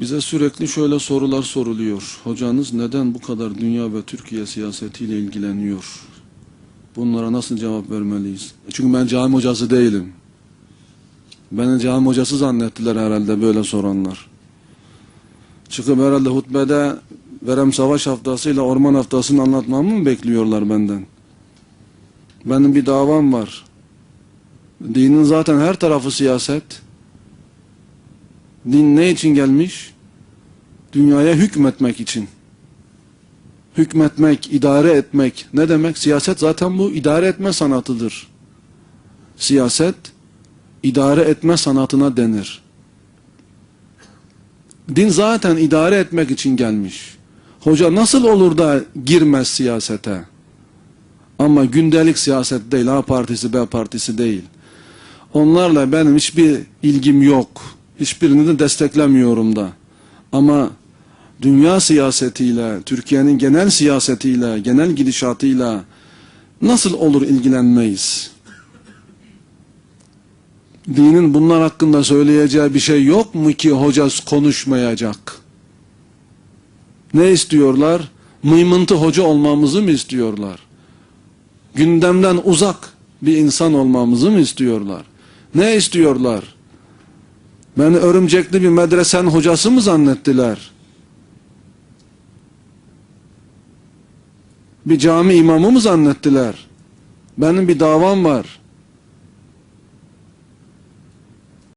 Bize sürekli şöyle sorular soruluyor. Hocanız neden bu kadar dünya ve Türkiye siyasetiyle ilgileniyor? Bunlara nasıl cevap vermeliyiz? Çünkü ben cami hocası değilim. Beni cami hocası zannettiler herhalde böyle soranlar. Çıkıp herhalde hutbede Verem Savaş Haftası'yla Orman Haftası'nı anlatmamı mı bekliyorlar benden? Benim bir davam var. Dinin zaten her tarafı siyaset. Din ne için gelmiş? Dünyaya hükmetmek için. Hükmetmek, idare etmek. Ne demek? Siyaset zaten bu idare etme sanatıdır. Siyaset, idare etme sanatına denir. Din zaten idare etmek için gelmiş. Hoca nasıl olur da girmez siyasete? Ama gündelik siyaset değil, A partisi, B partisi değil. Onlarla benim hiçbir ilgim yok. Hiçbirini de desteklemiyorum da. Ama dünya siyasetiyle, Türkiye'nin genel siyasetiyle, genel gidişatıyla nasıl olur ilgilenmeyiz? Dinin bunlar hakkında söyleyeceği bir şey yok mu ki hoca konuşmayacak? Ne istiyorlar? Mıymıntı hoca olmamızı mı istiyorlar? Gündemden uzak bir insan olmamızı mı istiyorlar? Ne istiyorlar? Beni örümcekli bir medresen hocası mı zannettiler? Bir cami imamı mı zannettiler? Benim bir davam var.